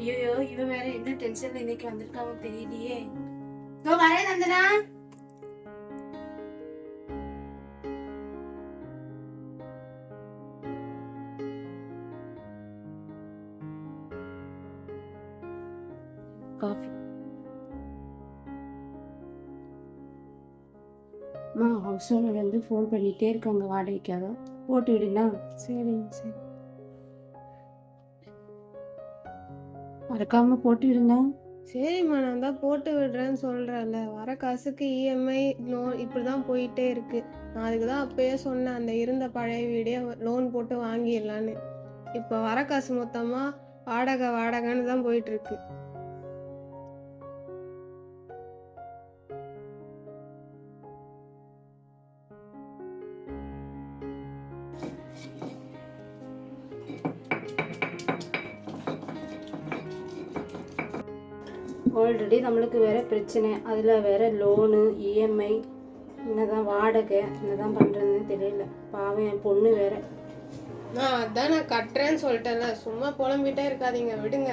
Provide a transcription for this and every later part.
ஐயோ இவன் வேற என்ன டென்ஷன்ல இன்னைக்கு வந்திருக்காங்க தெரியலையே. இதோ வரேன் நந்தனா. காஃபி அம்மா ஹவுஸ் ஓனர் வந்து ஃபோன் பண்ணிட்டே இருக்காங்க வாடகைக்காக. போட்டு விடுனா? சரிங்க சரி. மறக்காம போட்டுவிடுங்க சரிம்மா நான் தான் போட்டு விடுறேன்னு சொல்கிறேன்ல வர காசுக்கு இஎம்ஐ லோன் இப்படி தான் போயிட்டே இருக்கு. நான் அதுக்கு தான் அப்பயே சொன்னேன் அந்த இருந்த பழைய வீடே லோன் போட்டு வாங்கிடலான்னு. இப்போ வர காசு மொத்தமாக வாடகை வாடகைன்னு தான் போயிட்டு ஆல்ரெடி நம்மளுக்கு வேறு பிரச்சனை. அதில் வேறு லோனு இஎம்ஐ என்னதான் வாடகை என்னதான் பண்ணுறதுன்னு தெரியல. பாவம் என் பொண்ணு வேற. நான் அதான் நான் கட்டுறேன்னு சொல்லிட்டேன்ல. சும்மா புலம்பிட்டே இருக்காதீங்க விடுங்க.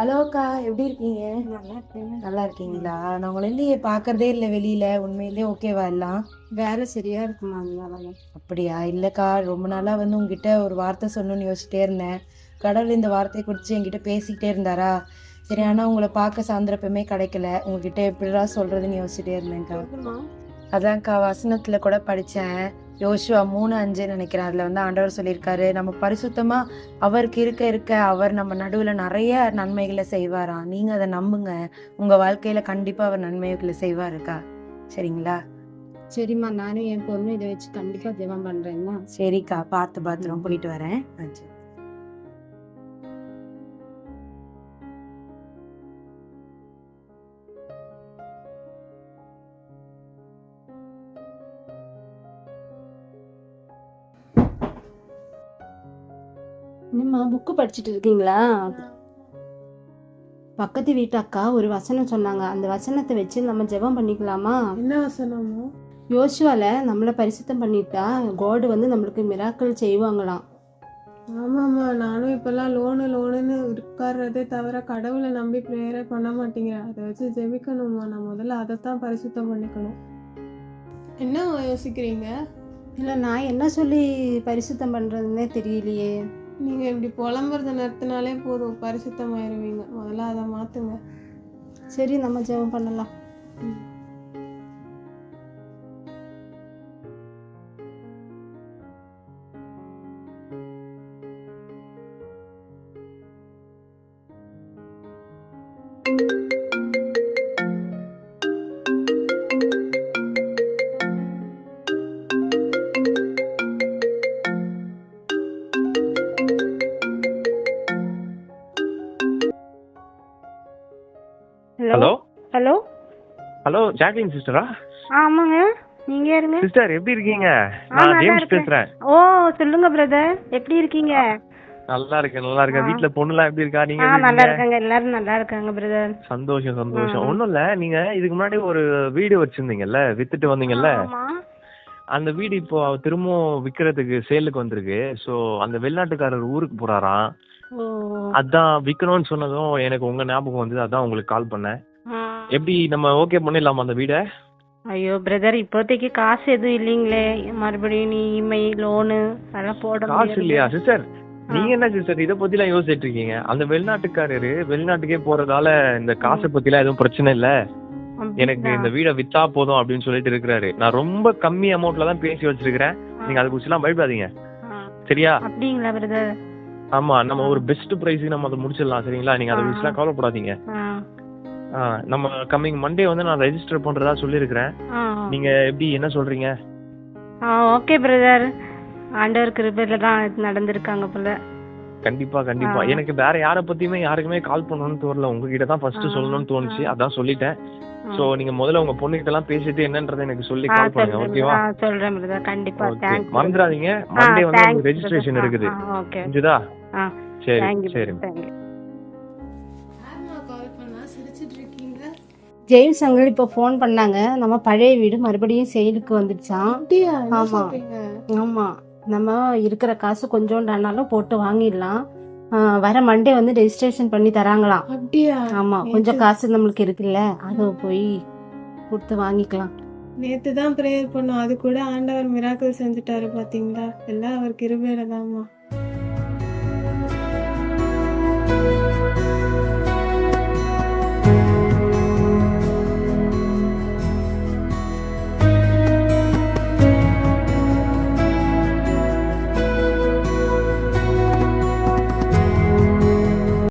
ஹலோ அக்கா எப்படி இருக்கீங்க? நல்லா இருக்கேன் நல்லா இருக்கீங்களா? நான் உங்களை இல்லையே பார்க்கறதே இல்லை வெளியில. உண்மையிலே ஓகேவா எல்லாம்? வேலை சரியா இருக்குமா அதனால அப்படியா? இல்லைக்கா ரொம்ப நாளா வந்து உங்ககிட்ட ஒரு வார்த்தை சொல்லணும்னு யோசிச்சிட்டே இருந்தேன். கடவுள் இந்த வார்த்தையை குறித்து என்கிட்ட பேசிக்கிட்டே இருந்தாரா? சரி ஆனால் உங்களை பார்க்க சாந்திரப்பமே கிடைக்கல. உங்ககிட்ட எப்படிடா சொல்றதுன்னு யோசிச்சுட்டே இருந்தேன்க்கா. அதான்க்கா வசனத்துல கூட படிச்சேன். யோசுவா மூணு அஞ்சு நினைக்கிறேன். அதுல வந்து ஆண்டவர் சொல்லியிருக்காரு நம்ம பரிசுத்தமா அவருக்கு இருக்க இருக்க அவர் நம்ம நடுவுல நிறைய நன்மைகளை செய்வாராம் நீங்க அதை நம்புங்க. உங்க வாழ்க்கையில கண்டிப்பா அவர் நன்மைகளை செய்வாருக்கா? சரிங்களா? சரிம்மா நானும் என் பொண்ணு இதை வச்சு கண்டிப்பா ஜெபம் பண்றேன்னா சரிக்கா பார்த்து பத்திரம் போயிட்டு வரேன். ஆ, என்னம்மா புக்கு படிச்சுட்டு இருக்கீங்களா? பக்கத்து வீட்டு அக்கா ஒரு வசனம் சொன்னாங்க. அந்த வசனத்தை வச்சு நம்ம ஜெபம் பண்ணிக்கலாமா? என்ன வசனமோ யோசுவால நம்மளை பரிசுத்தம் பண்ணிட்டா கோடு வந்து நம்மளுக்கு மிராக்கள் செய்வாங்களாம். ஆமாம்மா நானும் இப்போல்லாம் லோனு லோனுன்னு உட்கார்றதே தவிர கடவுளை நம்பி ப்ரேயரே பண்ண மாட்டேங்கிறேன் அதை வச்சு ஜெபிக்கணும்மா. நான் முதல்ல அதைத்தான் பரிசுத்தம் பண்ணிக்கணும். என்ன யோசிக்கிறீங்க? இல்லை நான் என்ன சொல்லி பரிசுத்தம் பண்ணுறதுன்னே தெரியலையே. நீங்கள் இப்படி புலம்புறத நிறுத்தினாலே போதும் பரிசுத்தமாயிருவீங்க. முதல்ல அதை மாற்றுங்க சரி நம்ம ஜெபம் பண்ணலாம். ஹலோ ஹலோ ஜாக்லின் சிஸ்டரா ஆமாங்க. நீங்க யாருங்க? சிஸ்டர் எப்படி இருக்கீங்க? நான் ஜேம்ஸ். பேசுறேன். ஓ சொல்லுங்க பிரதர் எப்படி இருக்கீங்க? நல்லா இருக்கேன் நல்லா இருக்கேன். வீட்ல பொண்ணுலாம் எப்படி இருக்கா? நீங்க நல்லா இருக்கீங்க? எல்லாரும் நல்லா இருக்காங்க பிரதர் சந்தோஷம் சந்தோஷம். ஒண்ணும் இல்ல நீங்க இதுக்கு முன்னாடி ஒரு வீடு வச்சிருந்தீங்கல்ல வித்துட்டு வந்தீங்கல்ல? அந்த வீடு இப்போ திரும்பவும் விக்கிறதுக்கு சேலுக்கு வந்திருக்கு. சோ அந்த வெளிநாட்டுக்காரர் ஊருக்கு போறாராம். அதான் விக்கணும்னு சொன்னதும் எனக்கு உங்க ஞாபகம் வந்தது. அதான் உங்களுக்கு கால் பண்ணேன். எப்படி நம்ம ஓகே பண்ணிடலாமா அந்த வீடை? ஐயோ பிரதர் இப்போதைக்கு காசு எதுவும் இல்லைங்களே. மறுபடியும் நீ இஎம்ஐ லோனு அதெல்லாம் போட காசு. இல்லையா சிஸ்டர். நீங்க என்ன சிஸ்டர் இத பத்தி எல்லாம் யோசிச்சுட்டு இருக்கீங்க. அந்த வெளிநாட்டுக்காரரு வெளிநாட்டுக்கே போறதால இந்த காசை பத்தி எல்லாம் எதுவும் பிரச்சனை இல்ல. எனக்கு? இந்த வீடை வித்தா போதும் அப்படின்னு சொல்லிட்டு இருக்கிறாரு. நான் ரொம்ப கம்மி அமௌண்ட்ல தான் பேசி வச்சிருக்கிறேன். நீங்க அதை குறிச்சு எல்லாம் பயப்படாதீங்க. சரியா? அப்படிங்களா பிரதர் ஆமா நம்ம ஒரு பெஸ்ட் பிரைஸ் நம்ம அதை முடிச்சிடலாம் சரிங்களா? நீங்க அதை. குறிச்சு எல்லாம் கவலைப்படாதீங்க. நம்ம கம்மிங் மண்டே வந்து நான் ரெஜிஸ்டர் பண்றதா சொல்லியிருக்கிறேன் நீங்க எப்படி என்ன சொல்றீங்க? ஓகே பிரதர் ஆண்டவர் கிருபையில தான் நடந்திருக்காங்க போல. கண்டிப்பா கண்டிப்பா. எனக்கு வேற யார பத்தியுமே யாருக்குமே கால் பண்ணணும்னு தோணல. உங்ககிட்ட தான் ஃபர்ஸ்ட் சொல்லணும்னு தோணுச்சு. அதான் சொல்லிட்டேன். சோ நீங்க முதல்ல உங்க பொண்ணுகிட்ட எல்லாம் பேசிட்டு என்னன்றதை எனக்கு சொல்லி கால் பண்ணுங்க ஓகேவா சொல்றேன் பிரதர் கண்டிப்பா தேங்க்ஸ் மறந்துடாதீங்க. மண்டே வந்து ரெஜிஸ்ட்ரேஷன் இருக்குது. ஆ சரி சரி. ஜெயிம்ஸ் அங்கிள் இப்போ ஃபோன் பண்ணாங்க. நம்ம பழைய வீடு மறுபடியும் சேலுக்கு வந்துடுச்சான் ஆமா. ஆமா. நம்ம இருக்கிற காசு கொஞ்சோண்டானாலும் போட்டு வாங்கிடலாம். வர மண்டே வந்து ரெஜிஸ்ட்ரேஷன் பண்ணி தராங்களாம். ஆமா. கொஞ்சம் காசு நம்மளுக்கு இருக்குல்ல. அதை போய் கொடுத்து வாங்கிக்கலாம். நேத்து தான் ப்ரேயர் பண்ணோம். அது கூட ஆண்டவர் மிராக்கிள் செஞ்சுட்டாரு பாத்தீங்களா? எல்லாம் அவர் கிருபையில தான்மா